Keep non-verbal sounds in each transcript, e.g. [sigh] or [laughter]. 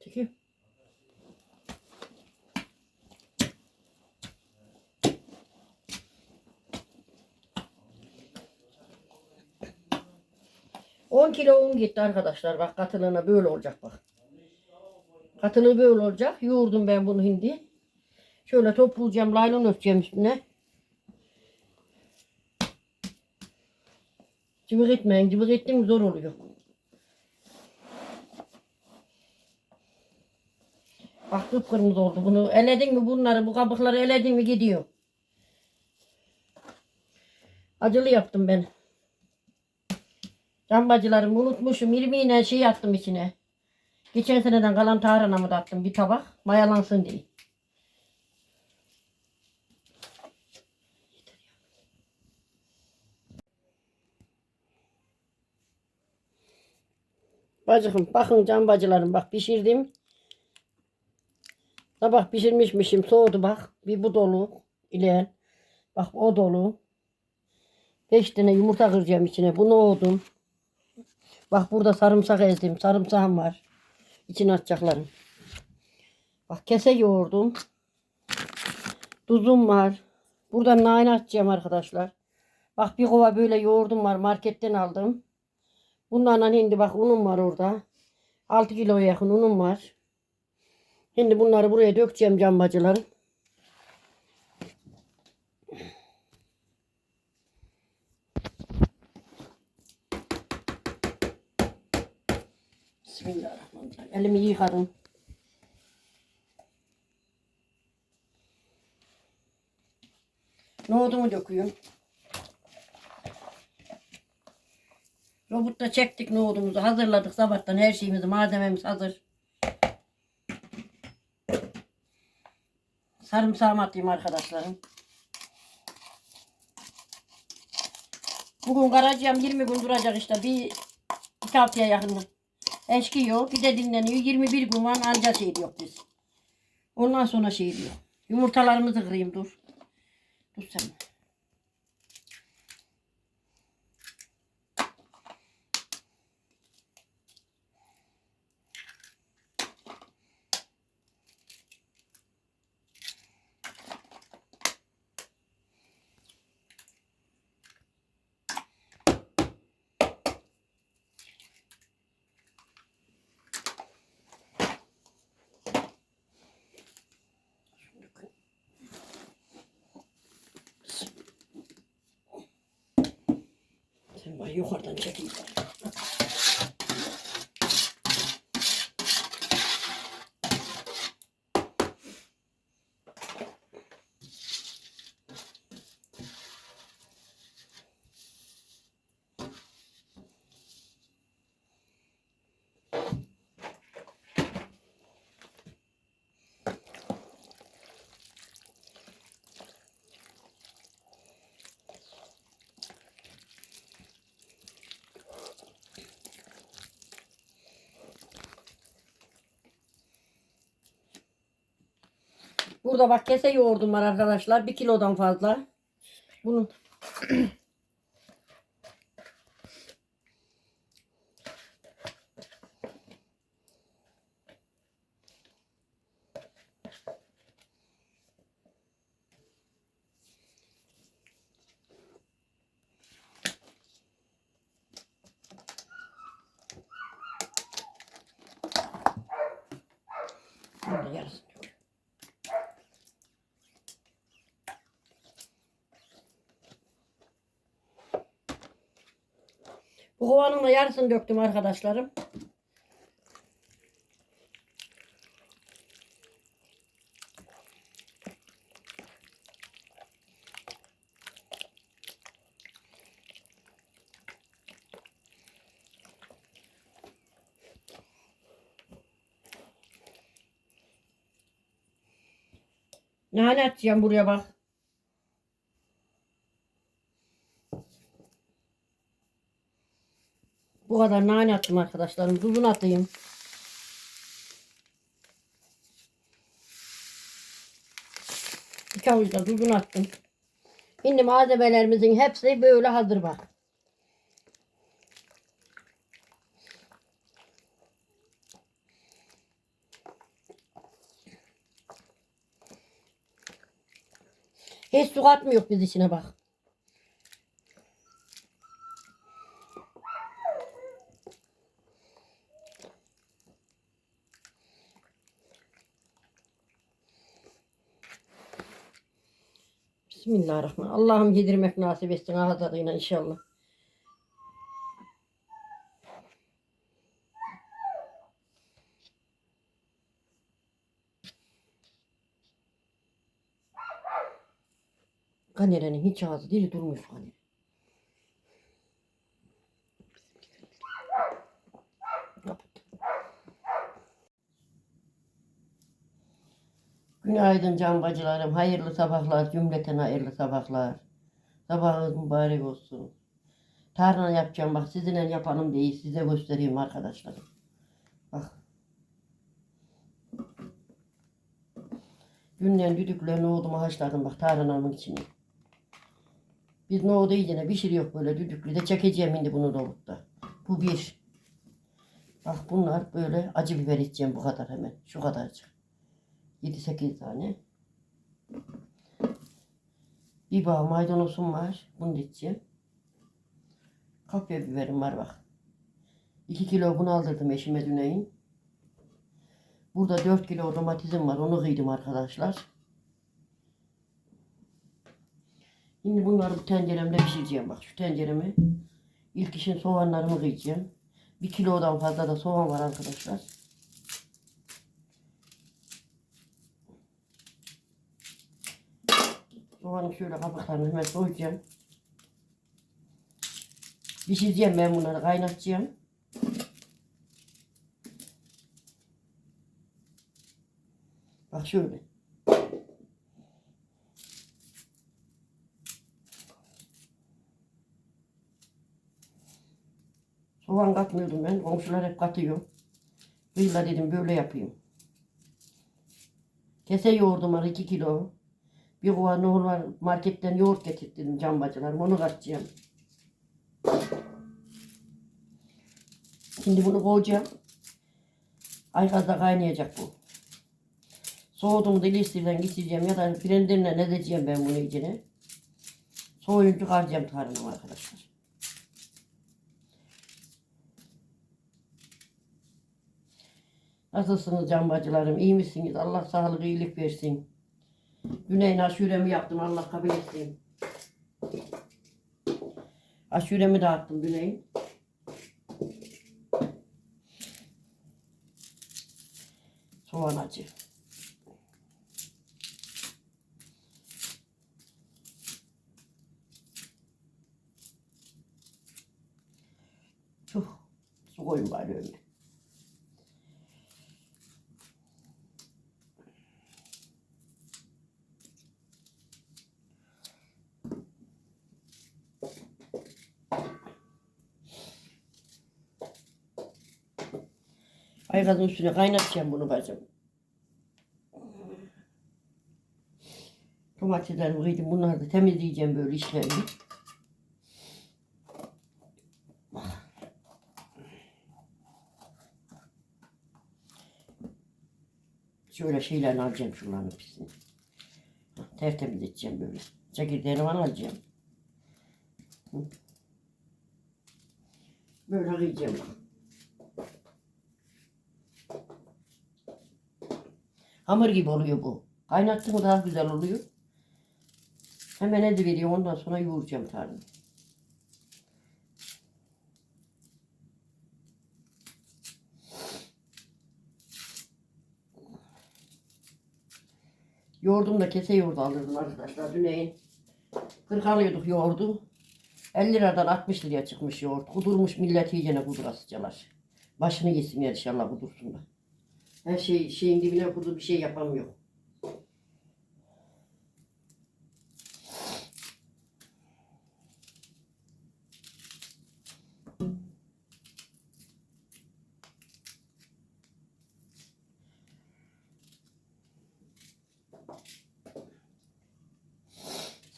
Çekiyor. On kilo un gitti arkadaşlar. Bak katılığına böyle olacak bak. Katılığı böyle olacak. Yoğurdum ben bunu hindi. Şöyle toplayacağım. Laylon örteceğim üstüne. Cıvık etmeyin. Cıvık ettim mi zor oluyor. Bak kıpkırmızı oldu. Bunu eledin mi bunları, bu kabukları eledin mi gidiyor. Acılı yaptım ben. Cambacılarımı unutmuşum. İrmiğine şey attım içine. Geçen seneden kalan tarhanamı da attım bir tabak. Mayalansın diye. Bacıkım bakın can bacılarım bak pişirdim. Sabah pişirmişmişim soğudu bak. Bir bu dolu ile bak o dolu. Beş tane yumurta kıracağım içine. Bunu oğdum. Bak burada sarımsak ezdim. Sarımsağım var. İçine atacaklarım. Bak kese yoğurdum. Tuzum var. Burada nane atacağım arkadaşlar. Bak bir kova böyle yoğurdum var. Marketten aldım. Bunlarla şimdi bak unum var orada. 6 kiloya yakın unum var. Şimdi bunları buraya dökeceğim cambacılarım. Bismillahirrahmanirrahim. Elimi yıkadım. Nohudumu döküyorum. Robotla çektik nohudumuzu. Hazırladık sabahtan her şeyimizi. Malzememiz hazır. Sarımsağımı atayım arkadaşlarım. Bugün karacığım 20 gün duracak işte. Bir iki haftaya yakın eşkiyor. Bir de dinleniyor. 21 gün var anca şey diyor biz. Ondan sonra şey diyor. Yumurtalarımızı kırayım dur. Dur sen. Sen bana yukarıdan Burada bak kese yoğurdum var arkadaşlar. Bir kilodan fazla. Bunun [clears throat] Bunu da yarısını dök. Bu kovanın da yarısını döktüm arkadaşlarım. Nane atacağım buraya bak. kadar nane attım arkadaşlarım. Tuzunu atayım. İki avuç da tuzunu attım. Şimdi malzemelerimizin hepsi böyle hazır bak. Hiç su atmıyor biz içine bak. Bismillahirrahmanirrahim. Allah'ım yedirmek nasip etsin ağızlarıyla inşallah. Kanerenin hiç ağzı dili durmuyor kanere. Günaydın can bacılarım. Hayırlı sabahlar. Cümleten hayırlı sabahlar. Sabahınız mübarek olsun. Tarhana yapacağım bak sizinle yapalım değil. Size göstereyim arkadaşlarım. Bak. Dünden düdükle nohudumu haşladım bak tarhanamın içine. Biz nohudu iyicene pişiriyor böyle düdüklü de çekeceğim şimdi bunu dolupta. Bu bir. Bak bunlar böyle acı biber içeceğim bu kadar hemen. Şu kadarcık. 7-8 tane. Bir bağ maydanozum var. Bunu da içeceğim. Kapya biberim var bak. 2 kilo bunu aldırdım eşime düneyin. Burada 4 kilo domatesim var. Onu kıydım arkadaşlar. Şimdi bunları bu tenceremde pişireceğim. Bak şu tenceremi. İlk işin soğanlarımı kıyacağım. Bir kilodan fazla da soğan var arkadaşlar. Soğanı şöyle kabuklarını hemen soyacağım. Pişireceğim ben bunları kaynatacağım. Bak şöyle. Soğan katmıyordum ben. Komşular hep katıyor. Kıyla dedim böyle yapayım. Kese yoğurdum var 2 kilo. Bir kova normal marketten yoğurt getirdim can bacılarım. Onu katacağım. Şimdi bunu koyacağım. Aygazda kaynayacak bu. Soğuduğunda ilistirden geçireceğim ya da blenderle ne edeceğim ben bunu içine. Soğuyunca çıkaracağım tarımı arkadaşlar. Nasılsınız can bacılarım? İyi misiniz? Allah sağlık, iyilik versin. Güneyin aşuremi yaptım. Allah kabul etsin. Aşuremi dağıttım Güneyin. Soğan acı. Tuh. Su koyun bari Aygazın üstüne kaynatacağım bunu bacım. Domateslerimi kıydım. Bunları da temizleyeceğim böyle işlerini. Şöyle şeylerini alacağım şunların pisini. Tertemiz edeceğim böyle. Çekirdeğini bana alacağım. Böyle kıyacağım. Hamur gibi oluyor bu. Kaynattım mı daha güzel oluyor. Hemen edi veriyor ondan sonra yoğuracağım tarım. Yoğurdum da kese yoğurdu alırdım arkadaşlar. Düneyin 40 alıyorduk yoğurdu. 50 liradan 60 liraya çıkmış yoğurt. Kudurmuş millet iyicene kudurasıcalar. Başını yesinler inşallah kudursunlar. Her şey şeyin dibine kudu bir şey yapamıyor.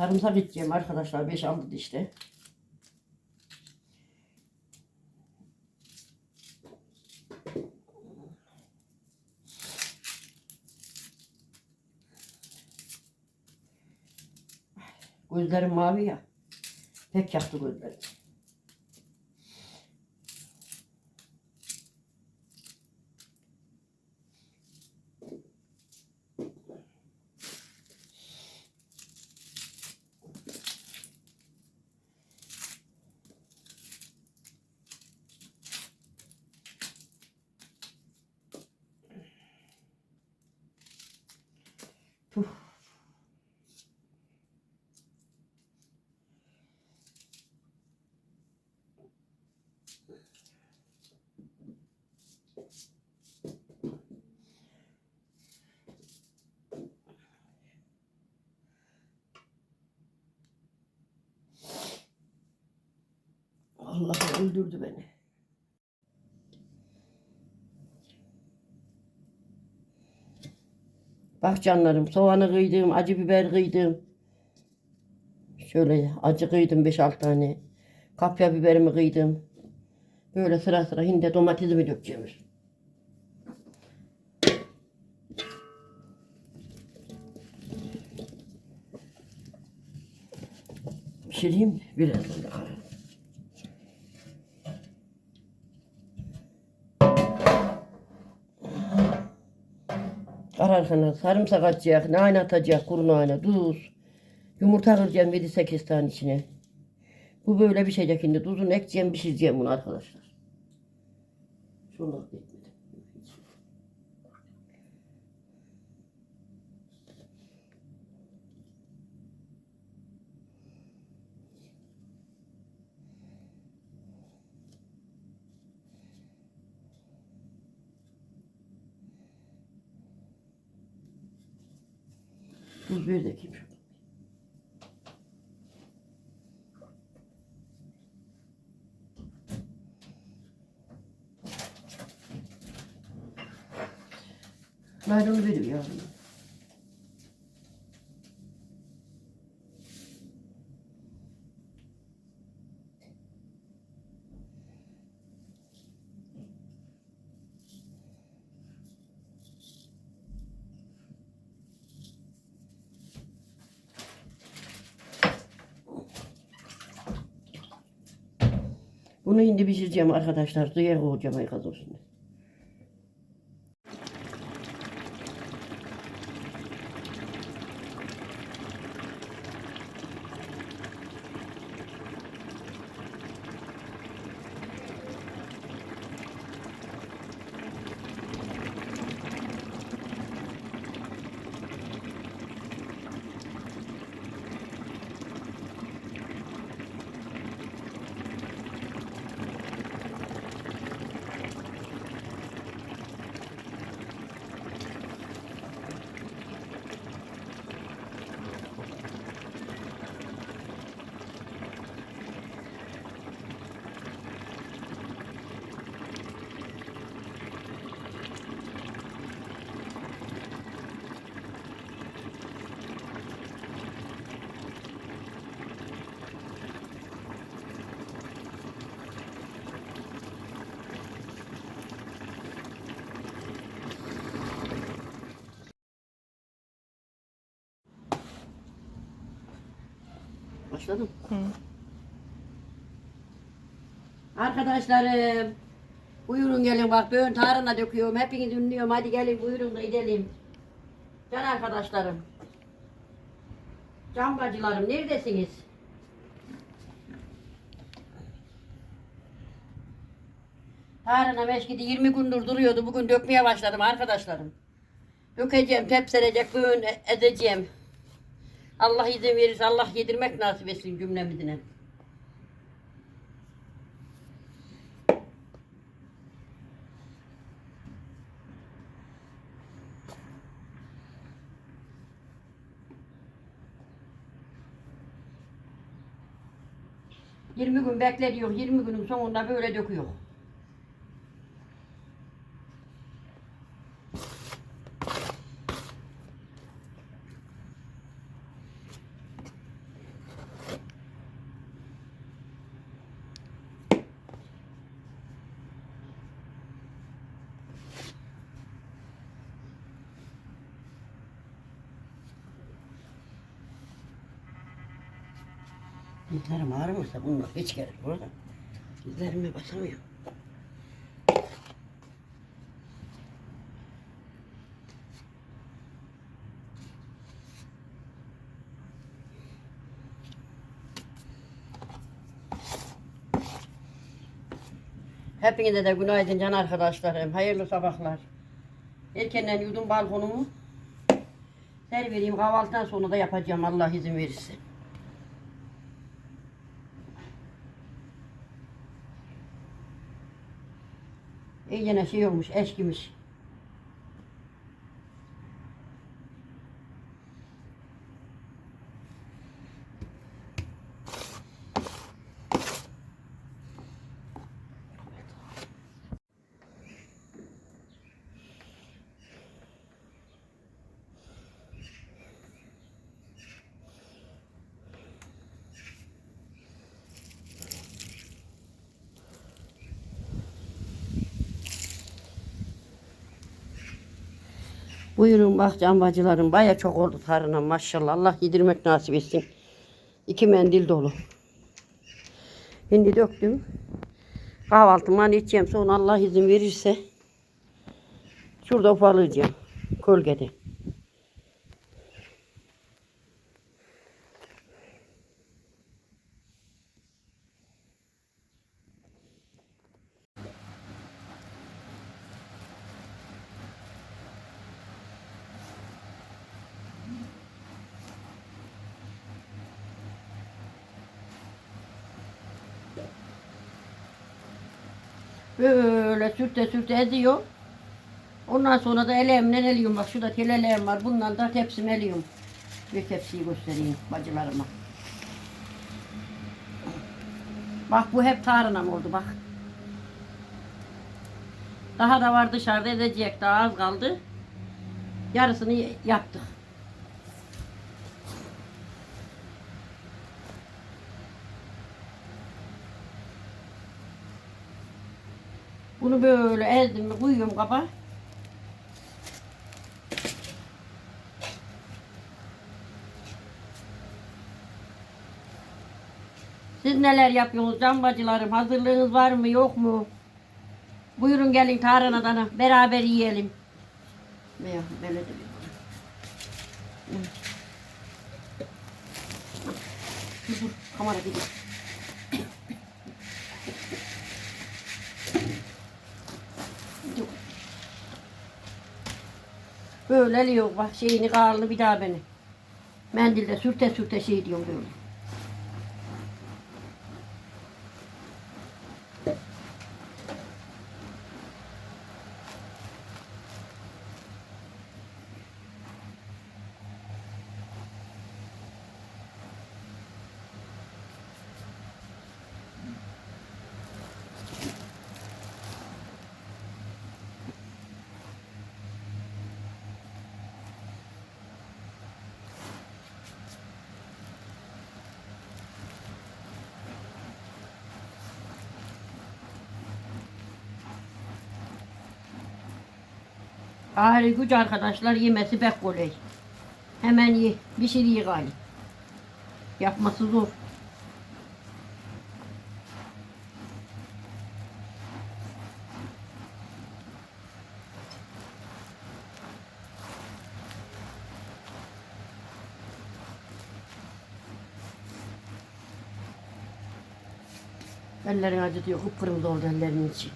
Sarımsak içeceğim arkadaşlar. 5 aldı işte. Gözlerim mavi ya. Pek yaktı gözlerim. Puh. Allah öldürdü beni. Bak canlarım soğanı kıydım, acı biber kıydım. Şöyle acı kıydım 5-6 tane. Kapya biberimi kıydım. Böyle sıra sıra hindi domatesimi dökeceğim. Pişireyim birazdan da Kararken sarımsak atacak, nane atacak, kuru nane, tuz. Yumurta kıracağım 7-8 tane içine. Bu böyle bir şeycek şimdi. Tuzunu ekeceğim, pişireceğim bunu arkadaşlar. Şunu Tuz bir de kim? Naylonu veriyor yavrum. Bunu şimdi pişireceğim arkadaşlar. Suya koyacağım ay olsun. Başladım. Arkadaşlarım. Buyurun gelin bak böğün tarhana döküyorum. Hepiniz ünlüyorum. Hadi gelin buyurun da gidelim. Can arkadaşlarım. Can bacılarım neredesiniz? Tarhana meşgidi 20 gündür duruyordu. Bugün dökmeye başladım arkadaşlarım. Dökeceğim, tepsilecek, böğün edeceğim. Allah izin verirse Allah yedirmek nasip etsin cümlemizine. Yirmi gün bekle diyor. Yirmi günün sonunda böyle döküyor. Dizlerim ağrımırsa bununla hiç gelir burada. Dizlerime basamıyorum. Hepinize de günaydın can arkadaşlarım. Hayırlı sabahlar. Erkenden yudum balkonumu. Ser vereyim kahvaltıdan sonra da yapacağım Allah izin verirse. İyicene şey olmuş, eskimiş. Buyurun bak can bacılarım baya çok oldu tarhana maşallah. Allah yedirmek nasip etsin. İki mendil dolu. Şimdi döktüm. Kahvaltımı içeceğim sonra Allah izin verirse şurada ufalayacağım. Gölgede. Böyle sürte sürte ediyor. Ondan sonra da eleğimle eliyorum. Bak şurada tel eleğim var. Bundan da tepsimi eliyorum. Bir tepsiyi göstereyim bacılarıma. Bak bu hep tarınam oldu bak. Daha da var dışarıda edecek. Daha az kaldı. Yarısını yaptık. Bunu böyle ezdim mi koyuyorum kaba. Siz neler yapıyorsunuz can bacılarım? Hazırlığınız var mı yok mu? Buyurun gelin tarhanadan beraber yiyelim. Veya böyle de bir- dur kamera gidiyor. Böyle eliyor bak şeyini karlı bir daha beni. Mendilde sürte sürte şey diyorum böyle. Ağrı güç arkadaşlar yemesi pek kolay. Hemen ye. Bir şey ye gali. Yapması zor. Ellerin acıtıyor. Kıpkırmızı oldu ellerinin içi.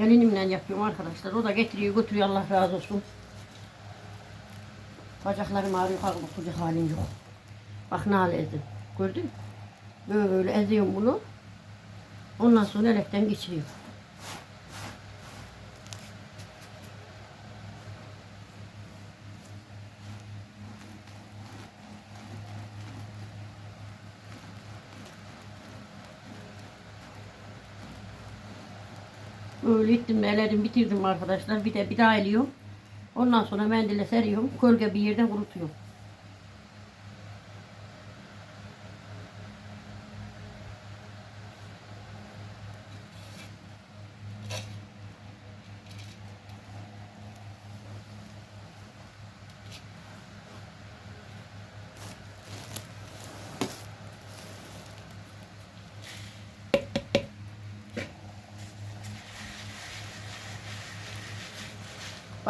Gelinimle yapıyorum arkadaşlar. O da getiriyor götürüyor Allah razı olsun. Bacaklarım ağrıyor kalkıp oturacak halim yok. Bak ne hale ezdim. Gördün mü? Böyle eziyorum bunu. Ondan sonra elekten geçiriyor. Böyle ettim, eledim, bitirdim arkadaşlar. Bir de bir daha eliyorum. Ondan sonra mendile seriyorum. Gölge bir yerden kurutuyorum.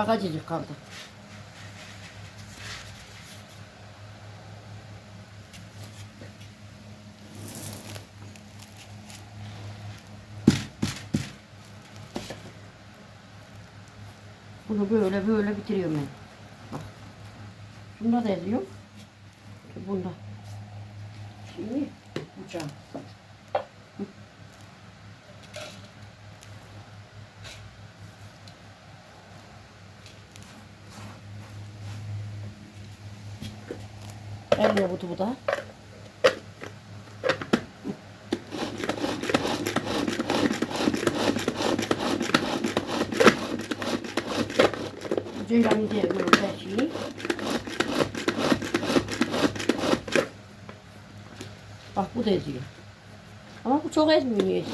Bak acıcık kaldı. Bunu böyle böyle bitiriyorum ben. Bak. Bunda da yazıyorum. Bunda. Şimdi bıçağım. El robotu bu da. Ceylan gidiyor böyle her şeyi. Bak bu da eziyor. Ama bu çok ezmiyor.